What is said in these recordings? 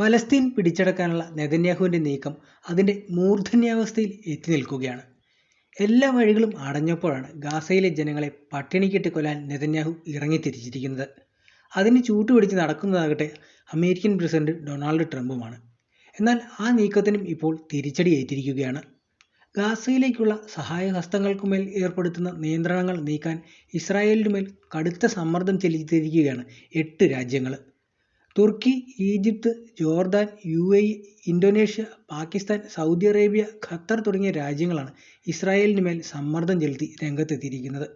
Palestine പിടിച്ചടക്കാനുള്ള നെതന്യാഹുവിന്റെ നീക്കം അതിന്റെ മൂർധന്യാവസ്ഥയിൽ എത്തി നിൽക്കുകയാണ്. എല്ലാ വഴികളും അടഞ്ഞപ്പോഴാണ് ഗാസയിലെ ജനങ്ങളെ പട്ടിണിക്കിട്ട് കൊല്ലാൻ നെതന്യാഹു ഇറങ്ങിത്തിരിച്ചിരിക്കുന്നത്. അതിന് ചൂട്ടുപിടിച്ച് നടക്കുന്നതാകട്ടെ അമേരിക്കൻ പ്രസിഡന്റ് ഡൊണാൾഡ് ട്രംപുമാണ്. എന്നാൽ ആ നീക്കത്തിനും ഇപ്പോൾ തിരിച്ചടി ഏറ്റിരിക്കുകയാണ് ഗാസയിലേക്കുള്ള സഹായഹസ്തങ്ങൾക്കുമേൽ ഏർപ്പെടുത്തുന്ന നിയന്ത്രണങ്ങൾ നീക്കാൻ ഇസ്രായേലിനുമേൽ കടുത്ത സമ്മർദ്ദം ചെലുത്തിയിരിക്കുകയാണ് എട്ട് രാജ്യങ്ങൾ. Turkey Egypt Jordan U A E Indonesia Pakistan Saudi Arabia Qatar തുടങ്ങിയ രാജ്യങ്ങളാണ് ഇസ്രായേലിന് മേൽ സമ്മർദ്ദം ചെലുത്തി രംഗത്തെത്തിയിരിക്കുന്നത്.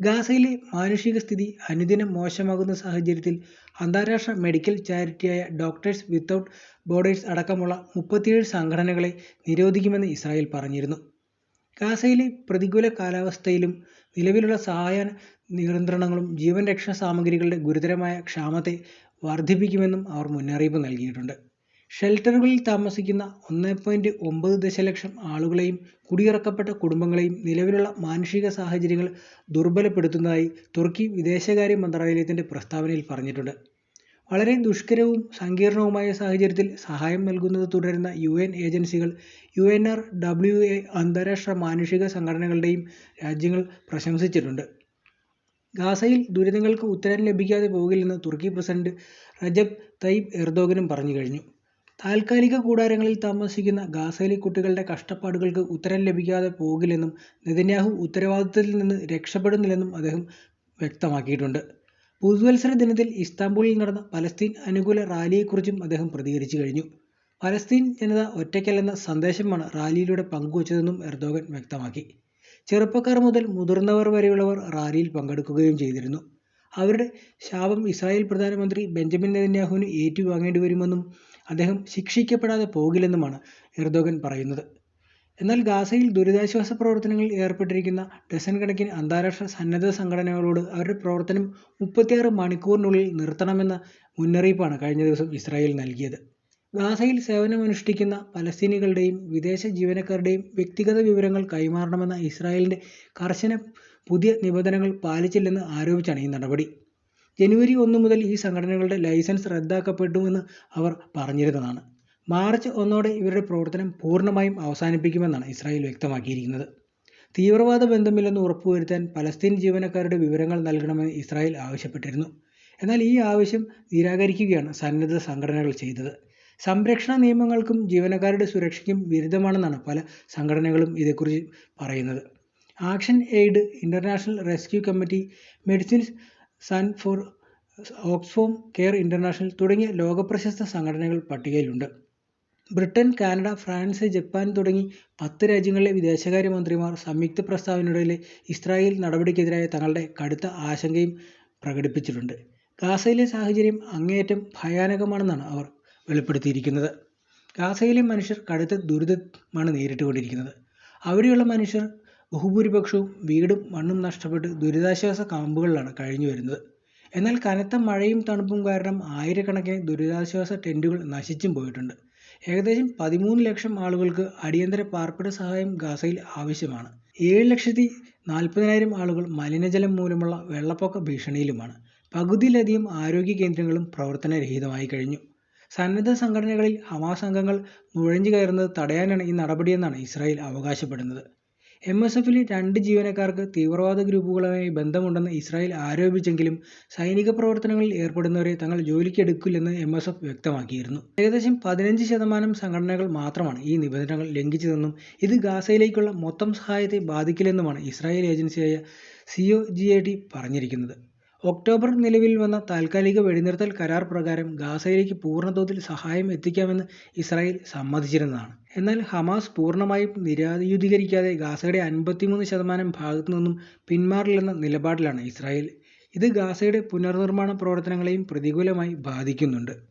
ഗാസയിലെ മാനുഷിക സ്ഥിതി അനുദിനം മോശമാകുന്ന സാഹചര്യത്തിൽ അന്താരാഷ്ട്ര മെഡിക്കൽ ചാരിറ്റിയായ ഡോക്ടേഴ്സ് വിത്തൗട്ട് ബോർഡേഴ്സ് അടക്കമുള്ള മുപ്പത്തിയേഴ് സംഘടനകളെ നിരോധിക്കുമെന്ന് ഇസ്രായേൽ പറഞ്ഞിരുന്നു. ഗാസയിലെ പ്രതികൂല കാലാവസ്ഥയിലും നിലവിലുള്ള സഹായ നിയന്ത്രണങ്ങളും ജീവൻ രക്ഷാ സാമഗ്രികളുടെ ഗുരുതരമായ ക്ഷാമത്തെ വർദ്ധിപ്പിക്കുമെന്നും അവർ മുന്നറിയിപ്പ് നൽകിയിട്ടുണ്ട്. ഷെൽട്ടറുകളിൽ താമസിക്കുന്ന ഒന്ന് പോയിന്റ് ഒമ്പത് ദശലക്ഷം ആളുകളെയും കുടിയിറക്കപ്പെട്ട കുടുംബങ്ങളെയും നിലവിലുള്ള മാനുഷിക സാഹചര്യങ്ങൾ ദുർബലപ്പെടുത്തുന്നതായി തുർക്കി വിദേശകാര്യ മന്ത്രാലയത്തിന്റെ പ്രസ്താവനയിൽ പറഞ്ഞിട്ടുണ്ട്. വളരെ ദുഷ്കരവും സങ്കീർണവുമായ സാഹചര്യത്തിൽ സഹായം നൽകുന്നത് തുടരുന്ന യു എൻ ഏജൻസികൾ U N R W A അന്താരാഷ്ട്ര മാനുഷിക സംഘടനകളുടെയും രാജ്യങ്ങൾ പ്രശംസിച്ചിട്ടുണ്ട്. ഗാസയിൽ ദുരിതങ്ങൾക്ക് ഉത്തരം ലഭിക്കാതെ പോകില്ലെന്ന് തുർക്കി പ്രസിഡന്റ് റജബ് തയ്യിബ് എർദോഗനും പറഞ്ഞു കഴിഞ്ഞു. താൽക്കാലിക കൂടാരങ്ങളിൽ താമസിക്കുന്ന ഗാസയിലെ കുട്ടികളുടെ കഷ്ടപ്പാടുകൾക്ക് ഉത്തരം ലഭിക്കാതെ പോകില്ലെന്നും നെതന്യാഹു ഉത്തരവാദിത്തത്തിൽ നിന്ന് രക്ഷപ്പെടുന്നില്ലെന്നും അദ്ദേഹം വ്യക്തമാക്കിയിട്ടുണ്ട്. പുതുവത്സര ദിനത്തിൽ ഇസ്താംബൂളിൽ നടന്ന പലസ്തീൻ അനുകൂല റാലിയെക്കുറിച്ചും അദ്ദേഹം പ്രതികരിച്ചു കഴിഞ്ഞു. പലസ്തീൻ ജനത ഒറ്റയ്ക്കല്ലെന്ന സന്ദേശമാണ് റാലിയിലൂടെ പങ്കുവച്ചതെന്നും എർദോഗൻ വ്യക്തമാക്കി. ചെറുപ്പക്കാർ മുതൽ മുതിർന്നവർ വരെയുള്ളവർ റാലിയിൽ പങ്കെടുക്കുകയും ചെയ്തിരുന്നു. അവരുടെ ശാപം ഇസ്രായേൽ പ്രധാനമന്ത്രി ബെഞ്ചമിൻ നെതന്യാഹുവിന് ഏറ്റുവാങ്ങേണ്ടി വരുമെന്നും അദ്ദേഹം ശിക്ഷിക്കപ്പെടാതെ പോകില്ലെന്നുമാണ് എർദോഗൻ പറയുന്നത്. എന്നാൽ ഗാസയിൽ ദുരിതാശ്വാസ പ്രവർത്തനങ്ങളിൽ ഏർപ്പെട്ടിരിക്കുന്ന ഡസൻ കണക്കിന് അന്താരാഷ്ട്ര സന്നദ്ധ സംഘടനകളോട് അവരുടെ പ്രവർത്തനം മുപ്പത്തിയാറ് മണിക്കൂറിനുള്ളിൽ നിർത്തണമെന്ന മുന്നറിയിപ്പാണ് കഴിഞ്ഞ ദിവസം ഇസ്രായേൽ നൽകിയത്. ഗാസയിൽ സേവനമനുഷ്ഠിക്കുന്ന പലസ്തീനികളുടെയും വിദേശ ജീവനക്കാരുടെയും വ്യക്തിഗത വിവരങ്ങൾ കൈമാറണമെന്ന ഇസ്രായേലിന്റെ കർശന പുതിയ നിബന്ധനകൾ പാലിച്ചില്ലെന്ന് ആരോപിച്ചാണ് ഈ നടപടി. ജനുവരി ഒന്ന് മുതൽ ഈ സംഘടനകളുടെ ലൈസൻസ് റദ്ദാക്കപ്പെട്ടുവെന്ന് അവർ പറഞ്ഞിരുന്നതാണ്. മാർച്ച് ഒന്നോടെ ഇവരുടെ പ്രവർത്തനം പൂർണമായും അവസാനിപ്പിക്കുമെന്നാണ് ഇസ്രായേൽ വ്യക്തമാക്കിയിരിക്കുന്നത്. തീവ്രവാദ ബന്ധമില്ലെന്ന് ഉറപ്പുവരുത്താൻ പലസ്തീൻ ജീവനക്കാരുടെ വിവരങ്ങൾ നൽകണമെന്ന് ഇസ്രായേൽ ആവശ്യപ്പെട്ടിരുന്നു. എന്നാൽ ഈ ആവശ്യം നിരാകരിക്കുകയാണ് സന്നദ്ധ സംഘടനകൾ ചെയ്തത്. സംരക്ഷണ നിയമങ്ങൾക്കും ജീവനക്കാരുടെ സുരക്ഷയ്ക്കും വിരുദ്ധമാണെന്നാണ് പല സംഘടനകളും ഇതേക്കുറിച്ച് പറയുന്നത്. Action aid international rescue committee medecins sans four ഓക്സ്ഫോം care international തുടങ്ങിയ ലോകപ്രശസ്ത സംഘടനകൾ പട്ടികയിലുണ്ട്. ബ്രിട്ടൻ കാനഡ ഫ്രാൻസ് ജപ്പാൻ തുടങ്ങി പത്ത് രാജ്യങ്ങളിലെ വിദേശകാര്യ മന്ത്രിമാർ സംയുക്ത പ്രസ്താവനയുടെ ഇസ്രായേൽ നടപടിക്കെതിരായ തങ്ങളുടെ കടുത്ത ആശങ്കയും പ്രകടിപ്പിച്ചിട്ടുണ്ട്. ഗാസയിലെ സാഹചര്യം അങ്ങേയറ്റം ഭയാനകമാണെന്നാണ് അവർ വെളിപ്പെടുത്തിയിരിക്കുന്നത്. ഗാസയിലെ മനുഷ്യർ കടുത്ത ദുരിതമാണ് നേരിട്ടുകൊണ്ടിരിക്കുന്നത്. അവിടെയുള്ള മനുഷ്യർ ബഹുഭൂരിപക്ഷവും വീടും മണ്ണും നഷ്ടപ്പെട്ട് ദുരിതാശ്വാസ ക്യാമ്പുകളിലാണ് കഴിഞ്ഞു വരുന്നത് എന്നാൽ കനത്ത മഴയും തണുപ്പും കാരണം ആയിരക്കണക്കിന് ദുരിതാശ്വാസ ടെന്റുകൾ നശിച്ചും പോയിട്ടുണ്ട്. ഏകദേശം പതിമൂന്ന് ലക്ഷം ആളുകൾക്ക് അടിയന്തര പാർപ്പിട സഹായം ഗാസയിൽ ആവശ്യമാണ്. ഏഴ് ലക്ഷത്തി നാൽപ്പതിനായിരം ആളുകൾ മലിനജലം മൂലമുള്ള വെള്ളപ്പൊക്ക ഭീഷണിയിലുമാണ്. പകുതിയിലധികം ആരോഗ്യ കേന്ദ്രങ്ങളും പ്രവർത്തനരഹിതമായി കഴിഞ്ഞു. സന്നദ്ധ സംഘടനകളിൽ ഹമാസ് അംഗങ്ങൾ നുഴഞ്ഞു കയറുന്നത് തടയാനാണ് ഈ നടപടിയെന്നാണ് ഇസ്രായേൽ അവകാശപ്പെടുന്നത്. എം എസ് എഫിലെ രണ്ട് ജീവനക്കാർക്ക് തീവ്രവാദ ഗ്രൂപ്പുകളുമായി ബന്ധമുണ്ടെന്ന് ഇസ്രായേൽ ആരോപിച്ചെങ്കിലും സൈനിക പ്രവർത്തനങ്ങളിൽ ഏർപ്പെടുന്നവരെ തങ്ങൾ ജോലിക്കെടുക്കില്ലെന്ന് എം എസ് എഫ് വ്യക്തമാക്കിയിരുന്നു. ഏകദേശം പതിനഞ്ച് ശതമാനം സംഘടനകൾ മാത്രമാണ് ഈ നിബന്ധനകൾ ലംഘിച്ചതെന്നും ഇത് ഗാസയിലേക്കുള്ള മൊത്തം സഹായത്തെ ബാധിക്കില്ലെന്നുമാണ് ഇസ്രായേൽ ഏജൻസിയായ C O G A T പറഞ്ഞിരിക്കുന്നത്. ഒക്ടോബർ നിലവിൽ വന്ന താൽക്കാലിക വെടിനിർത്തൽ കരാർ പ്രകാരം ഗാസയിലേക്ക് പൂർണതോതിൽ സഹായം എത്തിക്കാമെന്ന് ഇസ്രായേൽ സമ്മതിച്ചിരുന്നതാണ്. എന്നാൽ ഹമാസ് പൂർണമായും നിരായുധീകരിക്കാതെ ഗാസയുടെ അൻപത്തിമൂന്ന് ശതമാനം ഭാഗത്തു നിന്നും പിന്മാറില്ലെന്ന നിലപാടിലാണ് ഇസ്രായേൽ. ഇത് ഗാസയുടെ പുനർനിർമ്മാണ പ്രവർത്തനങ്ങളെയും പ്രതികൂലമായി ബാധിക്കുന്നുണ്ട്.